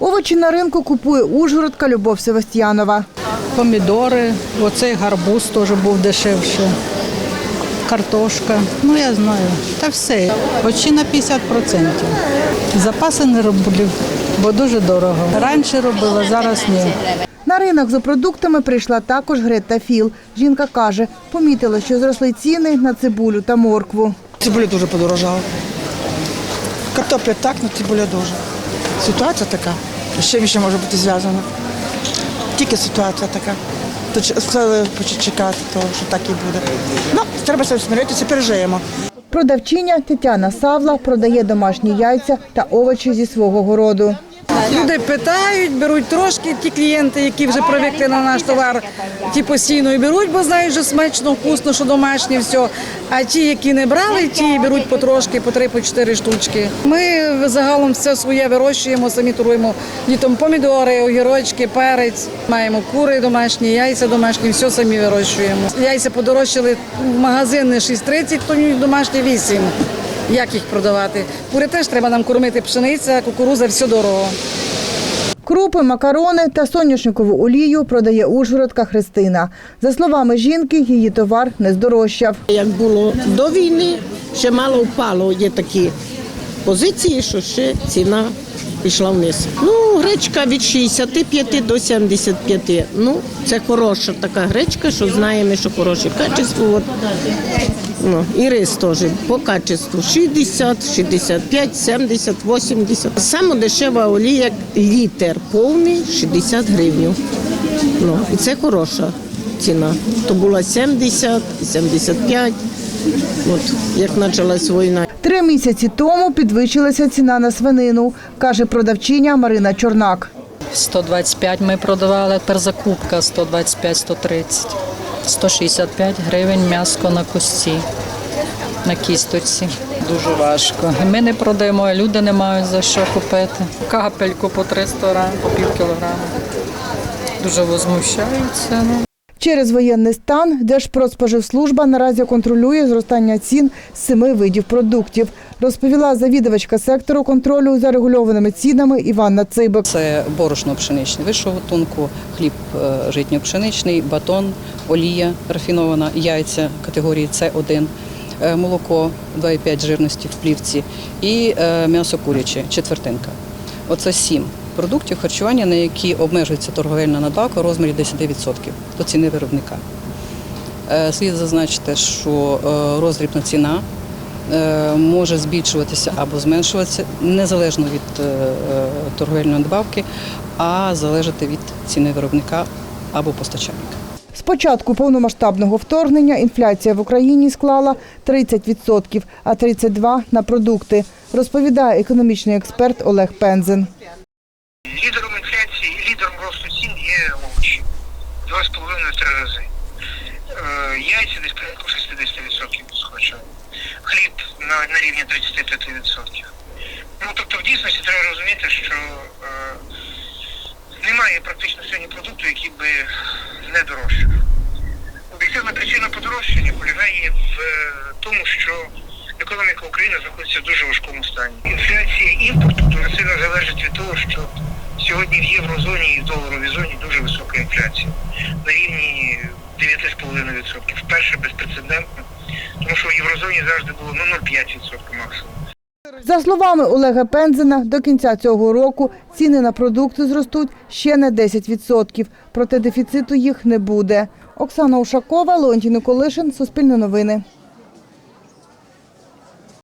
Овочі на ринку купує Ужгородка Любов Севастьянова. помідори, оцей гарбуз теж був дешевше, картошка, ну я знаю, та все, почти на 50%. Запаси не роблю, бо дуже дорого. Раніше робила, зараз ні. На ринок за продуктами прийшла також Грета Філ. Жінка каже, помітила, що зросли ціни на цибулю та моркву. Цибуля дуже подорожала. Картопля так, але цибуля дуже. Ситуація така. З чим ще може бути зв'язано? Тільки ситуація така. То сказали чекати, то що так і буде. Ну, треба себе смиритися, пережиємо. Продавчиня Тетяна Савла продає домашні яйця та овочі зі свого городу. Люди питають, беруть трошки ті клієнти, які вже привикли на наш товар, ті постійно і беруть, бо знають, що смачно, вкусно, що домашнє все. А ті, які не брали, ті беруть потрошки, по три, по чотири штучки. Ми загалом все своє вирощуємо, самі торгуємо літом помідори, огірочки, перець. Маємо кури домашні, яйця домашні, все самі вирощуємо. Яйця подорожчали в магазини 6,30, то домашні 8. Як їх продавати? Кури теж треба нам кормити пшениця, кукуруза, все дорого. Крупи, макарони та соняшникову олію продає Ужгородка Христина. За словами жінки, її товар не здорожчав. Як було до війни, ще мало впало. Є такі позиції, що ще ціна пішла вниз. Ну, гречка від 65 до 75. Ну, це хороша така гречка, що знаємо, що хороше качество. От. Ну, і рис теж по качеству 60, 65, 70, 80. Саме дешева олія літр повний 60 гривень. Ну, і це хороша ціна. То була 70, 75. От як почалась війна. Три місяці тому підвищилася ціна на свинину, каже продавчиня Марина Чорнак. 125 ми продавали, тепер закупка 125-130. 165 гривень м'яско на кості, на кісточці. Дуже важко. Ми не продаємо, а люди не мають за що купити. Капельку по 300 грам, по пів кілограма. Дуже возмущаються. Ну. Через воєнний стан Держпродспоживслужба наразі контролює зростання цін з семи видів продуктів, розповіла завідувачка сектору контролю за регульованими цінами Іванна Цибик. Це борошно пшеничне вищого гатунку, хліб е, житньо-пшеничний, батон, олія рафінована, яйця категорії С1, е, молоко 2,5 жирності в плівці і е, м'ясо куряче, четвертинка. Оце сім продуктів харчування, на які обмежується торговельна надбавка у розмірі 10% до ціни виробника. Е, Слід зазначити, що е, роздрібна ціна е, може збільшуватися або зменшуватися незалежно від е, е, торговельної надбавки, а залежати від ціни виробника або постачальника. Початку повномасштабного вторгнення інфляція в Україні склала 30%, а 32% – на продукти, розповідає економічний експерт Олег Пензен. Лідером інфляції і лідером росту цін є овочі. Два з половиною три рази. Е, яйця десь порядку 60% схочали. Хліб на, на рівні 35%. Ну тобто в дійсності треба розуміти, що е, немає практично сьогодні продукту, який би не дорожчав. Об'єктивна причина подорожчання полягає в е, тому, що економіка України знаходиться в дуже важкому стані. Інфляція імпорту дуже сильно залежить від того, що сьогодні в єврозоні і в доларовій зоні дуже висока інфляція на рівні 9,5%. Вперше безпрецедентно, тому що в єврозоні завжди було ну, 0,5% максимум. За словами Олега Пензена, до кінця цього року ціни на продукти зростуть ще на 10%, проте дефіциту їх не буде. Оксана Ушакова, Леонтій Николишин, Суспільне новини.